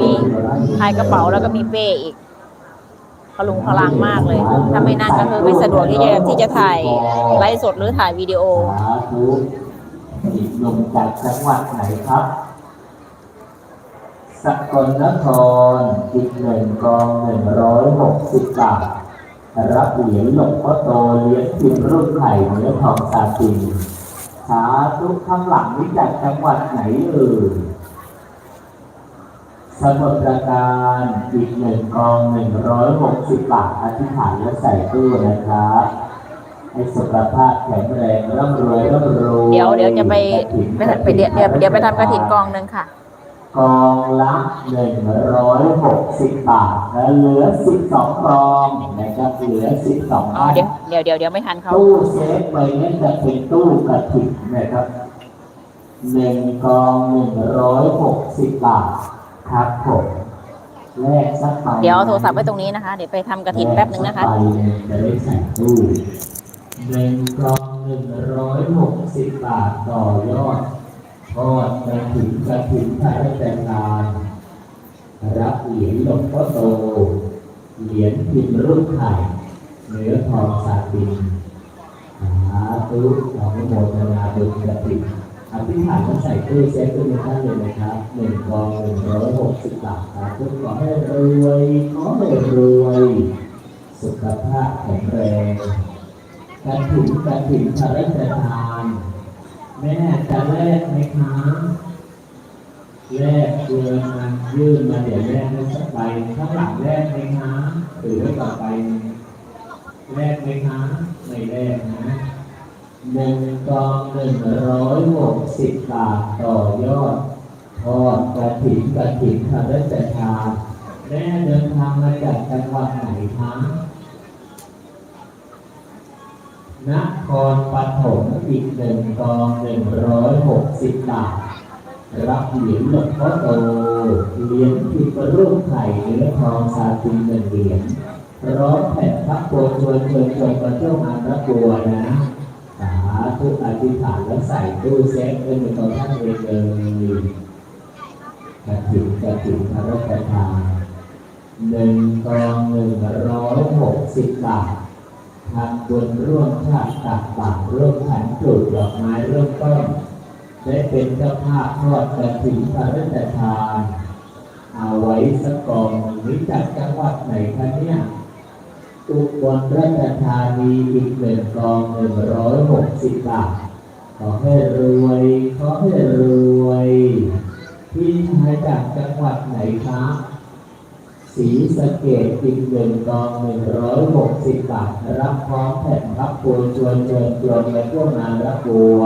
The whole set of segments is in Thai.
มีพายกระเป๋าแล้วก็มีเป้อีกพลุงพลังมากเลย ถ้าไม่นั่งก็คือไม่สะดวกที่จะที่จะถ่ายไลฟ์สดหรือถ่ายวิดีโอสาธุอีกหนุ่มจากจังหวัดไหนครับ สกลนครอีกหนึ่งกองหนึ่งร้อยหกสิบบาทรับเหรียญหลวงพ่อโตเลี้ยงพิมพ์รุ่นไข่เนื้อทองซาตินสาธุข้างหลังนี้จากจังหวัดไหนเอ่ย มุทรปราการอีกหนึ่งกองหนึ่งร้อยหกสิบบาทอธิษฐานและใส่ตู้นะครับให้สุขภาพแข็งแรงร่ำรวยร่ำรวยเดี๋ยวเดี๋ยวจะไปไปไปเดี๋ยวเดี๋ยวเดี๋ยวไปทำกระถินกองหนึ่งค่ะ กองละหนึ่งร้อยหกสิบบาทและเหลือสิบสองกองนะครับเหลือสิบสองอ๋อเดี๋ยวเดี๋ยวเดี๋ยวเดี๋ยวไม่ทันเขาตู้เซฟไปนี่จะเป็นตู้กระถิ่นนะครับหนึ่งกองหนึ่งร้อยหกสิบบาท ครับผมแลกสักใบเดี๋ยวเอาโทรศัพท์ไว้ตรงนี้นะคะ เดี๋ยวไปทำกระถินแป๊บหนึ่งนะคะไปจะได้ใส่ตู้หนึ่งกล่องหนึ่งร้อยหกสิบบาทต่อยอดทอดกระถิ่นกระถิ่นพระราชทานรับเหรียญหลวงพ่อโต เหรียญพิมพ์รูปไข่เนื้อทองสาตินสาธุขออนุโมทนาบุญกระถิ่น อภิษฐานว่าใส่ตู้เซฟด้วยท่านเลยนะครับหนึ่งกองหนึ่งร้อยหกสิบบาทครับทุกขอให้รวยขอให้รวย สุขภาพแข็งแรงการถึงการถึงพระราชทานแม่จะแลกไหมคะแลกเดือนมายื่นมาเดี๋ยวแลกให้สักใบข้างหลังแลกไหมคะหรือไว้ต่อไปแลกไหมคะไม่แลกนะ หนึ่งกองหนึ่งร้อยหกสิบบาทต่อยอดทอดกระถิ่นกระถิ่นพระราชทาแม่เดินทางมาจากจังหวัดไหนคะนครปฐมอีกหนึ่งกองหนึ่งร้อยหกสิบบาทรับเหรียญหลวงพ่อโตเหรียญพิมพ์รูปไข่เนื้อทองซาตินหนึ่งเหรียญร้องแผ่นพระโกรธชวนชวนชวนมาเที่ยวงานพระบัวนะ ธุอธิษฐานแล้วใส่ตู้เซฟเป็นตัวท่านเองเลยกระถิ่นกระถิ่นพระราชทานหนึ่งกองหนึ่งร้อยหกสิบบาททำบุญร่วมชาติตักบาตรร่วมขันปลูกดอกไม้เริ่มต้นได้เป็นเจ้าภาพทอดกระถิ่นพระราชทาน เอาไว้สักกองหนึ่งนี้จากจังหวัดไหนคะเนี่ย อุบลราชธานีอีกหนึ่งกองหนึ่งร้อยหกสิบบาท ขอให้รวย ขอให้รวยพี่ชายจากจังหวัดไหนคะสีสเกตอีกหนึ่งกองหนึ่งร้อยหกสิบบาท รับพร้อมแผ่นพับปูชวนเชิญชวนมาร่วมงานรับบัว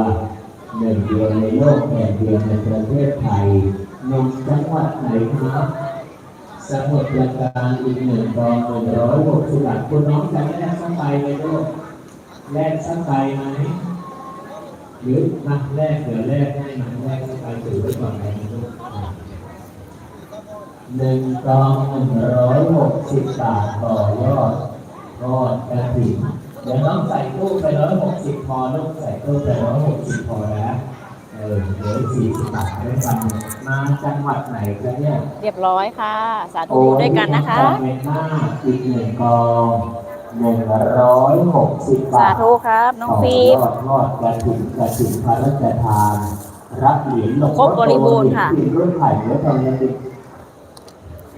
หนึ่งเดียวในโลกแห่งเดียวในประเทศไทยหนุ่มจังหวัดไหนครับ สมุทรปราการอีกหนึ่งกองหนึ่งร้อยหกสิบบาทคุณน้องจะไม่แลกสักใบไหมลูกแลกสักใบไหมหรือมาแลกเดี๋ยวแลกให้มาแลกสักใบถือไว้ก่อนไหมลูกหนึ่งกองหนึ่งร้อยหกสิบบาทต่อยอดทอดกระถิ่นเดี๋ยวต้องใส่ตู้ไปร้อยหกสิบพอลูกใส่ตู้ไปร้อยหกสิบพอแล้ว เออเหลือสี่สิบบาทได้ฟังมาจังหวัดไหนกันเนี่ยเรียบร้อยค่ะ สาธุด้วยกันนะคะโอ้ยเมตาอีกหนึ่งกองหนึ่งร้อยหกสิบบาสาทธุครับ น้องฟิล์มต่อยอดทอดกระถิ่นกระถิ่นพระราชทานรับเหรียญหลวงครบบริบูรณ์ค่ะเหรียญรุ่นไข่เนื้อทองยาติ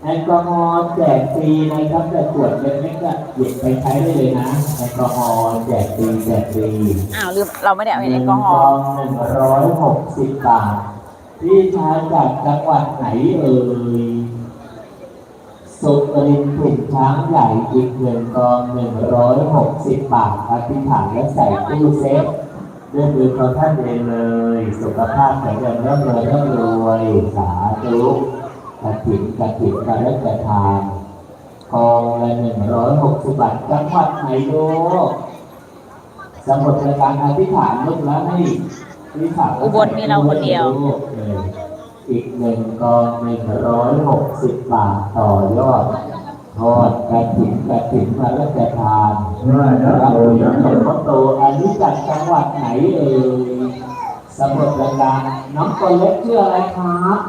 แอลกอฮอล์แจกฟรีนะครับแต่ขวดเล็กๆก็หยิบไปใช้ได้เลยนะแอลกอฮอล์แจกฟรีแจกฟรีอ้าวลืมเราไม่ได้เอาแอลกอฮอหล์นึ่งร้อยหกสิบบาทพี่ชายจากจังหวัดไหนเอ่ยสุรินทร์ถุงช้างใหญ่อีกหนึ่งกองหนึ่งร้อยหกสิบบาทอธิษฐานและใส่ตู้เซฟด้วยมือของท่านเองเลย สุขภาพแข็งแรงร่ำรวยร่ำรวยสาธุ กระถิ่นกระถิ่นกระเล็กระทานกองละหนึ่งร้อยหกสิบบาทจังหวัดไหนลูกสมุดประการอธิษฐานลูกแล้วให้วิสาอุบลมีเราคนเดียว อีกหนึ่งกองหนึ่งร้อยหกสิบบาทต่อยอดทอดกระถิ่นกระถิ่นพระราชทานรับเหรียญหลวงพ่อโตอันนี้จากจังหวัดไหนเอ่ยสมุทรปราการน้องคนเล็กชื่ออะไรครับ